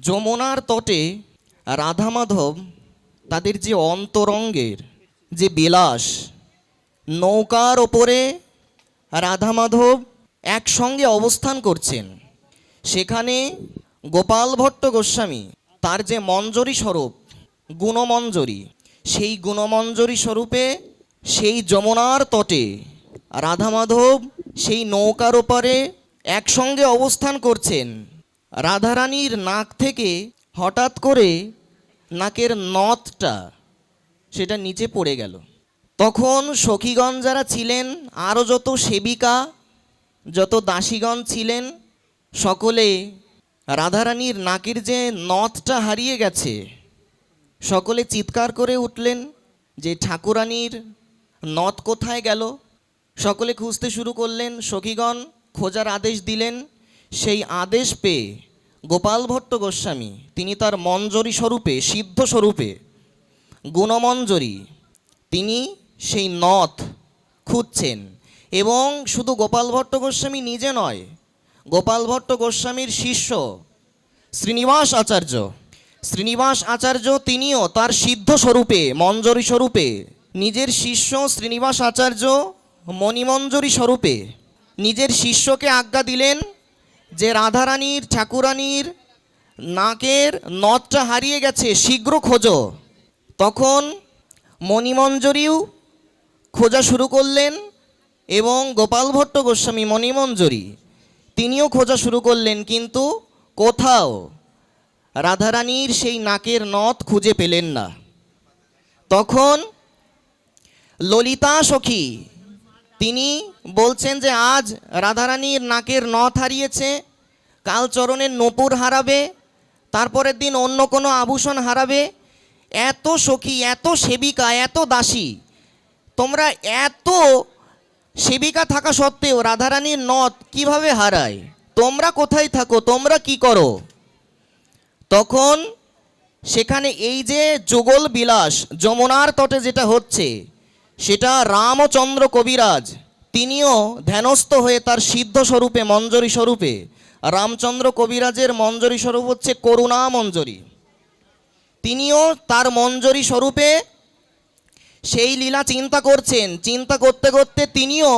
যমুনার তটে রাধা মাধব তাদের যে অন্তরঙ্গের যে বিলাস, নৌকার ওপরে রাধা মাধব একসঙ্গে অবস্থান করছেন। সেখানে গোপাল ভট্ট গোস্বামী তার যে মঞ্জরি স্বরূপ, গুণমঞ্জরি, সেই গুণমঞ্জরি স্বরূপে সেই যমুনার তটে রাধা মাধব সেই নৌকার ওপারে একসঙ্গে অবস্থান করছেন। রাধারানীর নাক থেকে হঠাৎ করে নাকের নথটা সেটা নিচে পড়ে গেল। তখন সখীগণ যারা ছিলেন, আরও যত সেবিকা, যত দাসীগণ ছিলেন, সকলে রাধারানীর নাকের যে নথটা হারিয়ে গেছে, সকলে চিৎকার করে উঠলেন যে, ঠাকুরানীর নথ কোথায় গেল? সকলে খুঁজতে শুরু করলেন, সখীগণ খোঁজার আদেশ দিলেন সেই আদেশ পেয়ে গোপাল ভট্ট গোস্বামী, তিনি তার মঞ্জরি স্বরূপে, সিদ্ধ স্বরূপে, গুণমঞ্জরি, তিনি সেই নথ খুঁজছেন। এবং শুধু গোপাল ভট্ট গোস্বামী নিজে নয়, গোপাল ভট্ট গোস্বামীর শিষ্য শ্রীনিবাস আচার্য শ্রীনিবাস আচার্য তিনিও তার সিদ্ধ স্বরূপে, মঞ্জরি স্বরূপে, নিজের শিষ্য শ্রীনিবাস আচার্য মণিমঞ্জরি স্বরূপে নিজের শিষ্যকে আজ্ঞা দিলেন যে রাধারানীর, ঠাকুরানীর নাকের নথটা হারিয়ে গেছে, শীঘ্র খোঁজো। তখন মণিমঞ্জরিও খোঁজা শুরু করলেন এবং গোপাল ভট্ট গোস্বামী মণিমঞ্জরি, তিনিও খোঁজা শুরু করলেন, কিন্তু কোথাও রাধারানীর সেই নাকের নথ খুঁজে পেলেন না। তখন ললিতা সখী তিনি বলছেন যে আজ রাধারানীর নাকের নথ হারিয়েছে কাল চরণের নপুর হারাবে, তারপরের দিন অন্য কোনো আভূষণ হারাবে। এত সখী, এত সেবিকা, এত দাসী। তোমরা এত সেবিকা থাকা সত্ত্বেও রাধারানীর নথ কীভাবে হারায়? তোমরা কোথায় থাকো? তোমরা কি করো? তখন সেখানে এই যে যুগল বিলাস, যমুনার তটে যেটা হচ্ছে সেটা রামচন্দ্র কবিরাজ। তিনিও ধ্যানস্থ হয়ে তার সিদ্ধ স্বরূপে মঞ্জরি স্বরূপে, রামচন্দ্র কবিরাজের মঞ্জরি স্বরূপ হচ্ছে করুণা মঞ্জরি। তিনিও তার মঞ্জরি স্বরূপে সেই লীলা চিন্তা করছেন। চিন্তা করতে করতে তিনিও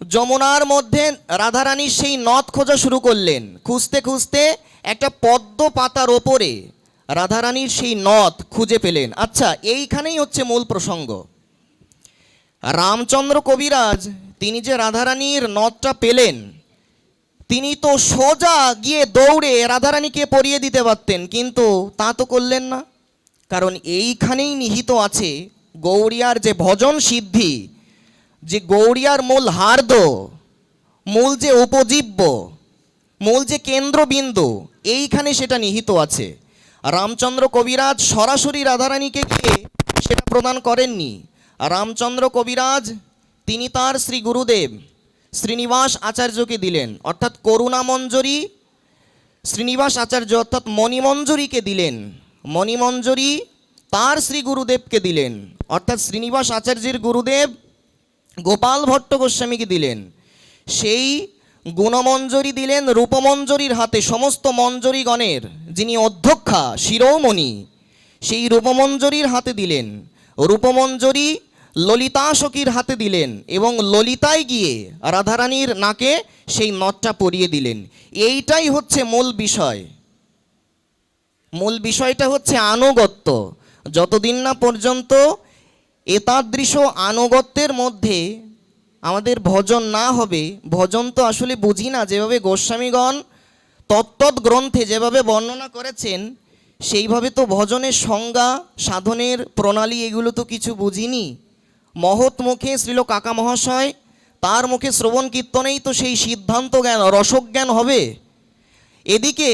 যমুনার মধ্যে রাধারানীর সেই নথ খোঁজা শুরু করলেন। খুঁজতে খুঁজতে একটা পদ্ম পাতার ওপরে রাধারানীর সেই নথ খুঁজে পেলেন। আচ্ছা এইখানেই হচ্ছে মূল প্রসঙ্গ। রামচন্দ্র কবিরাজ, তিনি যে রাধারানীর নথটা পেলেন, তিনি তো সোজা গিয়ে দৌড়ে রাধারানীকে পরিয়ে দিতে পারতেন, কিন্তু তা তো করলেন না। কারণ এইখানেই নিহিত আছে গৌরিয়ার যে ভজন সিদ্ধি, যে গৌরিয়ার মূল হার্দ, মূল যে উপজীব্য, মূল যে কেন্দ্রবিন্দু, এইখানে সেটা নিহিত আছে। রামচন্দ্র কবিরাজ সরাসরি রাধারানীকে গিয়ে সেটা প্রদান করেননি। রামচন্দ্র কবিরাজ, তিনি তার শ্রী গুরুদেব, শ্রীনিবাস আচার্যকে দিলেন। অর্থাৎ করুণা মঞ্জরি শ্রীনিবাস আচার্য অর্থাৎ মণিমঞ্জরীকে দিলেন। মণিমঞ্জরি তার শ্রী গুরুদেবকে দিলেন। অর্থাৎ শ্রীনিবাস আচার্যের গুরুদেব গোপাল ভট্ট গোস্বামীকে দিলেন। সেই গুণমঞ্জরি দিলেন রূপমঞ্জরির হাতে সমস্ত মঞ্জরিগণের, যিনি অধ্যক্ষা, শিরোমণি, সেই রূপমঞ্জরির হাতে দিলেন। রূপমঞ্জরি ললিতা সখীর হাতে দিলেন এবং ললিতায় গিয়ে রাধারানীর নাকে সেই নথটা পরিয়ে দিলেন। এইটাই হচ্ছে মূল বিষয়। মূল বিষয়টা হচ্ছে আনুগত্য। যতদিন না পর্যন্ত এতাদৃশ আনুগত্যের মধ্যে আমাদের ভজন না হবে, ভজন তো আসলে বুঝি না, যেভাবে গোস্বামীগণ তত্তৎ গ্রন্থে যেভাবে বর্ণনা করেছেন সেইভাবে তো ভজনের সংজ্ঞা, সাধনের প্রণালী এগুলো তো কিছু বুঝিনি। মহৎ মুখে শ্রীল কাকা মহাশয়, তার মুখে শ্রবণ কীর্তনেই তো সেই সিদ্ধান্ত জ্ঞান, রসজ্ঞান হবে। এদিকে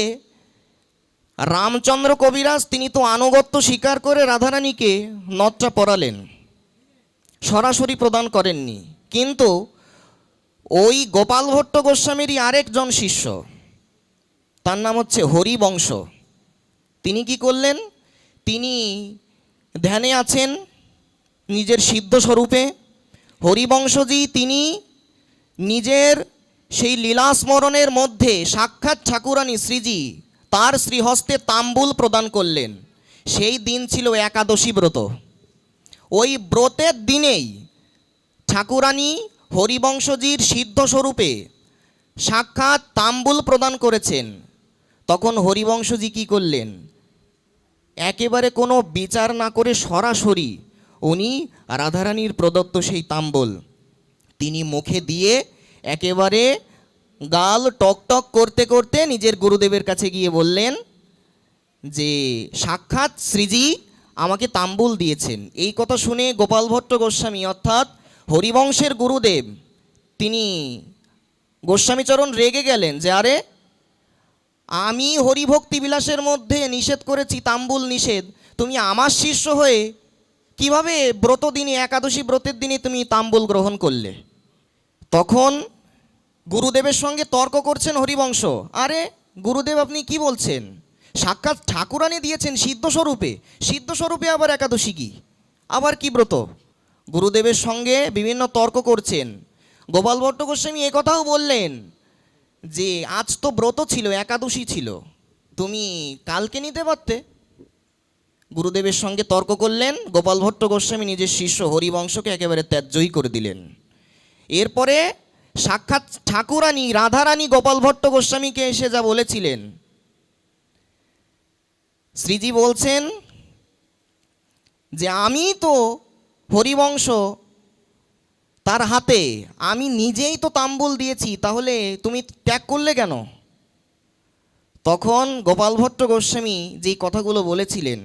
রামচন্দ্র কবিরাজ, তিনি তো আনুগত্য স্বীকার করে রাধারানীকে নথটা পরালেন। সরাসরি প্রদান করেননি। কিন্তু ওই গোপাল ভট্ট গোস্বামীরই আরেকজন শিষ্য, তার নাম হচ্ছে হরিবংশ। তিনি কি করলেন? তিনি ধ্যানে আছেন নিজের সিদ্ধ স্বরূপে। হরিবংশজি তিনি নিজের সেই লীলা স্মরণের মধ্যে সাক্ষাৎ ঠাকুরানী শ্রীজি তার শ্রীহস্তে তাম্বুল প্রদান করলেন। সেই দিন ছিল একাদশী ব্রত। ওই ব্রতের দিনেই ঠাকুরানী হরিবংশজির সিদ্ধস্বরূপে সাক্ষাৎ তাম্বুল প্রদান করেছেন। তখন হরিবংশজি কি করলেন? একেবারে কোনো বিচার না করে সরাসরি উনি রাধারানীর প্রদত্ত সেই তাম্বল তিনি মুখে দিয়ে একেবারে গাল টকটক করতে করতে নিজের গুরুদেবের কাছে গিয়ে বললেন যে, সাক্ষাৎ শ্রীজি আমাকে তাম্বুল দিয়েছেন। এই কথা শুনে গোপাল ভট্ট গোস্বামী অর্থাৎ হরিবংশের গুরুদেব তিনি গোস্বামীচরণ রেগে গেলেন যে, আরে আমি হরিভক্তি বিলাসের মধ্যে নিষেধ করেছি, তাম্বুল নিষেধ। তুমি আমার শিষ্য হয়ে কীভাবে ব্রত দিনে, একাদশী ব্রতের দিনে তুমি তাম্বুল গ্রহণ করলে? তখন গুরুদেবের সঙ্গে তর্ক করছেন হরিবংশ। আরে, গুরুদেব আপনি কি বলছেন? সাক্ষাৎ ঠাকুরানি দিয়েছেন সিদ্ধস্বরূপে। সিদ্ধস্বরূপে আবার একাদশী কি? আবার কি ব্রত? গুরুদেবের সঙ্গে বিভিন্ন তর্ক করছেন। গোপাল ভট্ট গোস্বামী এ কথাও বললেন যে আজ তো ব্রত ছিল, একাদশী ছিল। তুমি কালকে নিতে পারতে। গুরুদেবের সঙ্গে তর্ক করলেন, গোপাল ভট্ট গোস্বামী নিজের শিষ্য হরিবংশকে একেবারে ত্যায্যই করে দিলেন। এরপরে সাক্ষাৎ ঠাকুরানী, রাধারানী গোপাল ভট্ট গোস্বামীকে এসে যা বলেছিলেন। শ্রীজি বলছেন যে, আমি তো হরিবংশ তার হাতে, আমি নিজেই তো তাম্বুল দিয়েছি, তাহলে তুমি ত্যাগ করলে কেন? তখন গোপাল ভট্ট গোস্বামী যেই কথাগুলো বলেছিলেন,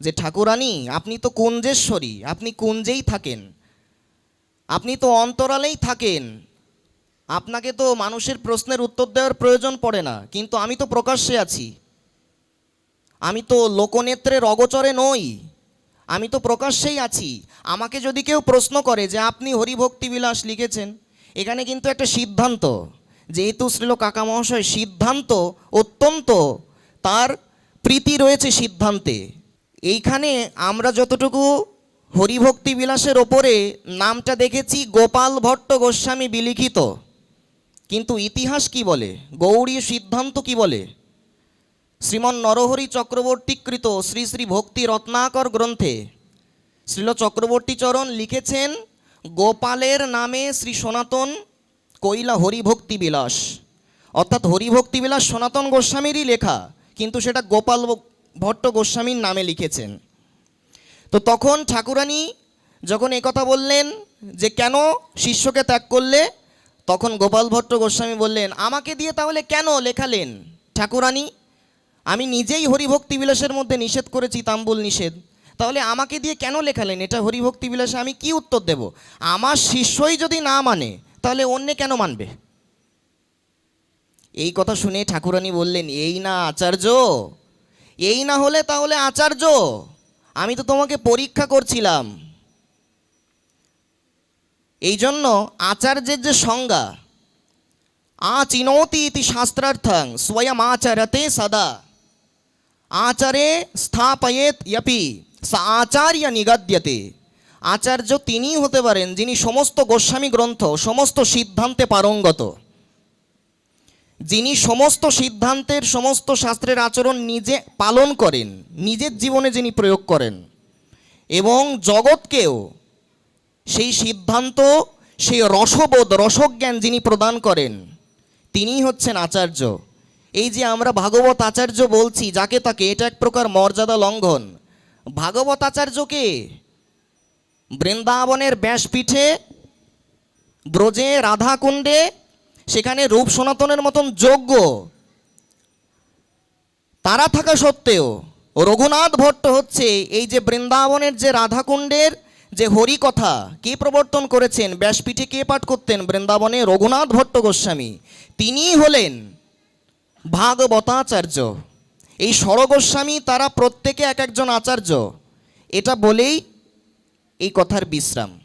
যে ঠাকুরানী, আপনি তো কুঞ্জেশ্বরী, আপনি কুঞ্জেই থাকেন, আপনি তো অন্তরালেই থাকেন, আপনাকে তো মানুষের প্রশ্নের উত্তর দেওয়ার প্রয়োজন পড়ে না, কিন্তু আমি তো প্রকাশ্যে আছি, আমি তো লোকনেত্রের অগচরে নই। আমি তো প্রকাশ্যেই আছি। আমাকে যদি কেউ প্রশ্ন করে যে আপনি হরিভক্তি বিলাস লিখেছেন, এখানে কিন্তু একটা সিদ্ধান্ত। যেহেতু শ্রীল কাকা মহাশয় সিদ্ধান্ত অত্যন্ত, তার প্রীতি রয়েছে সিদ্ধান্তে। এইখানে আমরা যতটুকু হরিভক্তি বিলাসের ওপরে নামটা দেখেছি, গোপাল ভট্ট গোস্বামী বিলিখিত। কিন্তু ইতিহাস কি বলে? গৌড়ীয় সিদ্ধান্ত কি বলে? শ্রীমন নরহরি চক্রবর্তীকৃত শ্রী শ্রী ভক্তি রত্নাকর গ্রন্থে। শ্রীল চক্রবর্তীচরণ লিখেছেন, গোপালের নামে শ্রী সনাতন কৈলা হরিভক্তি বিলাস। অর্থাৎ হরিভক্তি বিলাস সনাতন গোস্বামীরই লেখা, কিন্তু সেটা গোপাল ভট্ট গোস্বামীর নামে লিখেছেন। তো তখন ঠাকুরানী যখন কথা বললেন যে, কেন শিষ্যকে ত্যাগ করলে? তখন গোপাল ভট্ট গোস্বামী বললেন, আমাকে দিয়ে তাহলে কেন লেখালেন ঠাকুরানী? আমি নিজেই হরিভক্তি বিলাসের মধ্যে নিষেধ করেছি, তাম্বুল নিষেধ। তাহলে আমাকে দিয়ে কেন লেখালেন এটা হরিভক্তি বিলাসে? আমি কি উত্তর দেব? আমার শিষ্যই যদি না মানে তাহলে অন্যে কেন মানবে? এই কথা শুনে ঠাকুরানী বললেন, এই না আচার্য, এই না হলে তাহলে আচার্য, আমি তো তোমাকে পরীক্ষা করছিলাম। এই জন্য আচার্যের যে সংজ্ঞা, আচিনোতি ইতি শাস্ত্রার্থং স্বয়ং আচরতে সদা। আচারে স্থাপয়েত ইয়পি সা আচার্য নিগাদ্যতে আচার্য তিনিই হতে পারেন যিনি সমস্ত গোস্বামী গ্রন্থ সমস্ত সিদ্ধান্তে পারঙ্গত যিনি সমস্ত সিদ্ধান্তের সমস্ত শাস্ত্রের আচরণ নিজে পালন করেন নিজের জীবনে যিনি প্রয়োগ করেন এবং জগৎকেও সেই সিদ্ধান্ত, সেই রসবোধ, রসজ্ঞান যিনি প্রদান করেন, তিনিই হচ্ছেন আচার্য। এই যে আমরা ভাগবত আচার্য বলছি, যাকে তাকে, এটা এক প্রকার মর্যাদা লঙ্ঘন। ভাগবত আচার্যকে বৃন্দাবনের ব্যাসপীঠে, ব্রজে, রাধাকুণ্ডে, সেখানে রূপ সনাতনের মতন যোগ্য। তারা থাকা সত্ত্বেও রঘুনাথ ভট্ট হচ্ছে এই যে বৃন্দাবনের যে রাধাকুণ্ডের যে হরিকথা, কে প্রবর্তন করেছেন, ব্যাসপীঠে কে পাঠ করতেন বৃন্দাবনে রঘুনাথ ভট্ট গোস্বামী। তিনিই হলেন ভাগবতাচার্য। এই স্বরগোস্বামী তারা প্রত্যেকে এক একজন আচার্য। এটা বলেই এই কথার বিশ্রাম।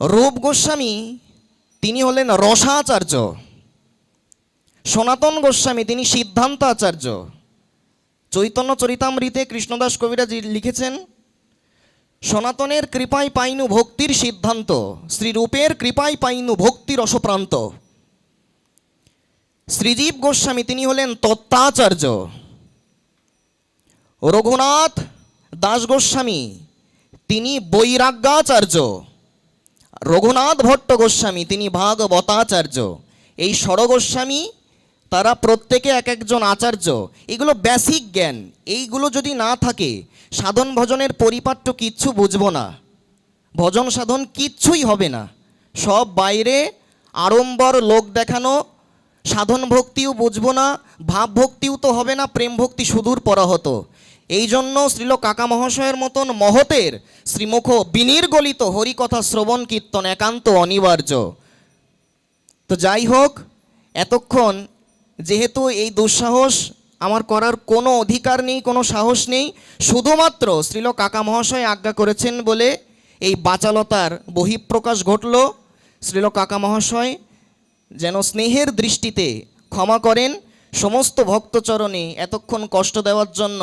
রূপ গোস্বামী, তিনি হলেন রসাচার্য। সনাতন গোস্বামী, তিনি সিদ্ধান্ত আচার্য চৈতন্য চরিতামৃতে কৃষ্ণদাস কবিরাজ লিখেছেন, সনাতনের কৃপায় পাইনু ভক্তির সিদ্ধান্ত, শ্রীরূপের কৃপায় পাইনু ভক্তির রসপ্রান্ত। শ্রীজীব গোস্বামী, তিনি হলেন তত্ত্বাচার্য। রঘুনাথ দাস গোস্বামী, তিনি বৈরাগ্যাচার্য। রঘুনাথ ভট্ট গোস্বামী, তিনি ভাগবতাচার্য। এই ষড় গোস্বামী, তারা প্রত্যেকে এক একজন আচার্য। এগুলো বেসিক জ্ঞান। এইগুলো যদি না থাকে, সাধন ভজনের পরিপাট্য কিচ্ছু বুঝব না। ভজন সাধন কিচ্ছুই হবে না। সব বাইরে আড়ম্বর লোক দেখানো সাধন ভক্তিও বুঝব না, ভাব ভক্তিও তো হবে না, প্রেম ভক্তি সুদূর পরাহত। এই জন্য শ্রীল কাকা মহাশয়ের মতন মহতের শ্রীমুখ বিনির্গলিত হরিকথা শ্রবণ কীর্তন একান্ত অনিবার্য। তো যাই হোক, এতক্ষণ যেহেতু এই দুঃসাহস আমার করার কোনো অধিকার নেই, কোনো সাহস নেই, শুধুমাত্র শ্রীল কাকা মহাশয় আজ্ঞা করেছেন বলে এই বাচালতার বহিঃপ্রকাশ ঘটল। শ্রীল কাকা মহাশয় যেন স্নেহের দৃষ্টিতে ক্ষমা করেন সমস্ত ভক্তচরণে এতক্ষণ কষ্ট দেওয়ার জন্য